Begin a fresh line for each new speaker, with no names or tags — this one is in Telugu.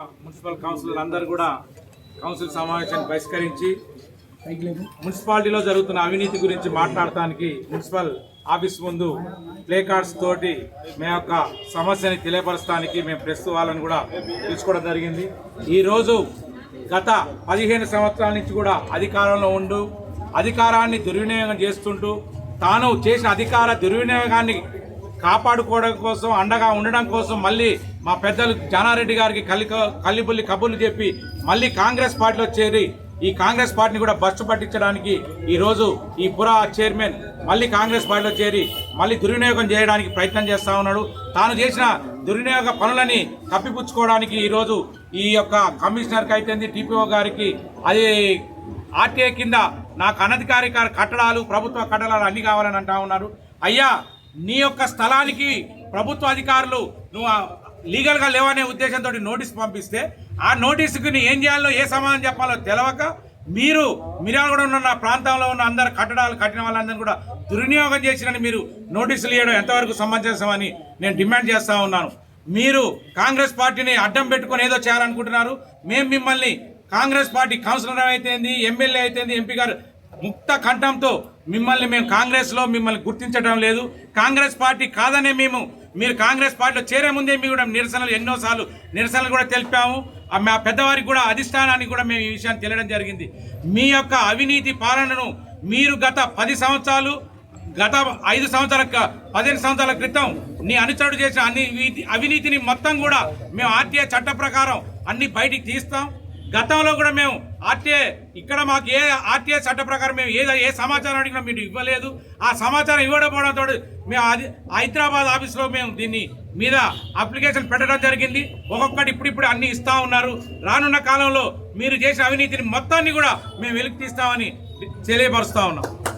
మున్సిపల్ కౌన్సిలర్ అందరూ కూడా కౌన్సిల్ సమావేశాన్ని బహిష్కరించి మున్సిపాలిటీలో జరుగుతున్న అవినీతి గురించి మాట్లాడటానికి మున్సిపల్ ఆఫీస్ ముందు ప్లే కార్డ్స్ తోటి మే యొక్క సమస్యని తెలియపరచడానికి మేము ప్రెస్ వాళ్ళని కూడా తెలుసుకోవడం జరిగింది. ఈరోజు గత పదిహేను సంవత్సరాల నుంచి కూడా అధికారంలో ఉండు అధికారాన్ని దుర్వినియోగం చేస్తుంటూ తాను చేసిన అధికార దుర్వినియోగాన్ని కాపాడుకోవడం కోసం అండగా ఉండడం కోసం మళ్ళీ మా పెద్దలు జానారెడ్డి గారికి కలి కల్లిబుల్లి కబుర్లు చెప్పి మళ్ళీ కాంగ్రెస్ పార్టీలో చేరి ఈ కాంగ్రెస్ పార్టీని కూడా బస్సు పట్టించడానికి ఈరోజు ఈ పురా చైర్మన్ మళ్ళీ కాంగ్రెస్ పార్టీలో చేరి మళ్ళీ దుర్వినియోగం చేయడానికి ప్రయత్నం చేస్తూ ఉన్నాడు. తాను చేసిన దుర్వినియోగ పనులని కప్పిపుచ్చుకోవడానికి ఈరోజు ఈ యొక్క కమిషనర్కి అయితేంది టీపీఓ గారికి అది ఆర్టీఐ కింద నాకు అనధికారిక కట్టడాలు ప్రభుత్వ కట్టడాలు అన్ని కావాలని అంటా ఉన్నారు. అయ్యా నీ యొక్క స్థలానికి ప్రభుత్వ అధికారులు నువ్వు లీగల్గా లేవనే ఉద్దేశంతో నోటీస్ పంపిస్తే ఆ నోటీసుకి నీ ఏం చేయాలో ఏ సమాధానం చెప్పాలో తెలవక మీరు మిర్యాలగూడ ఉన్న ప్రాంతంలో ఉన్న అందరు కట్టడాలు కట్టిన వాళ్ళందరినీ కూడా దుర్వినియోగం చేసినని మీరు నోటీసులు ఇవ్వడం ఎంతవరకు సమంజసమని నేను డిమాండ్ చేస్తూ ఉన్నాను. మీరు కాంగ్రెస్ పార్టీని అడ్డం పెట్టుకొని ఏదో చేయాలనుకుంటున్నారు. మేము మిమ్మల్ని కాంగ్రెస్ పార్టీ కౌన్సిలర్ అయితేంది ఎమ్మెల్యే అయితేంది ఎంపీ గారు ముక్త కంఠంతో మిమ్మల్ని మేము కాంగ్రెస్లో మిమ్మల్ని గుర్తించడం లేదు. కాంగ్రెస్ పార్టీ కాదనే మేము మీరు కాంగ్రెస్ పార్టీలో చేరే ముందే మేము కూడా నిరసనలు ఎన్నోసార్లు నిరసనలు కూడా తెలిపాము. మా పెద్దవారికి కూడా అధిష్టానానికి కూడా మేము ఈ విషయాన్ని తెలియడం జరిగింది. మీ యొక్క అవినీతి పాలనను మీరు గత పది సంవత్సరాలు గత ఐదు సంవత్సరాల పదిహేను సంవత్సరాల క్రితం నీ అనుచరుడు చేసిన అన్ని అవినీతిని మొత్తం కూడా మేము ఆర్టీఐ చట్ట ప్రకారం అన్ని బయటికి తీస్తాం. గతంలో కూడా మేము ఆర్టీఏ ఇక్కడ మాకు ఏ ఆర్టీఏ చట్ట ప్రకారం మేము ఏ ఏ సమాచారం అడిగినా మీరు ఇవ్వలేదు. ఆ సమాచారం ఇవ్వకపోవడంతో మేము అది హైదరాబాద్ ఆఫీస్లో మేము దీన్ని మీద అప్లికేషన్ పెట్టడం జరిగింది. ఒక్కొక్కటి ఇప్పుడిప్పుడు అన్ని ఇస్తా ఉన్నారు. రానున్న కాలంలో మీరు చేసిన అవినీతిని మొత్తాన్ని కూడా మేము వెలికి తీస్తామని తెలియపరుస్తా ఉన్నాం.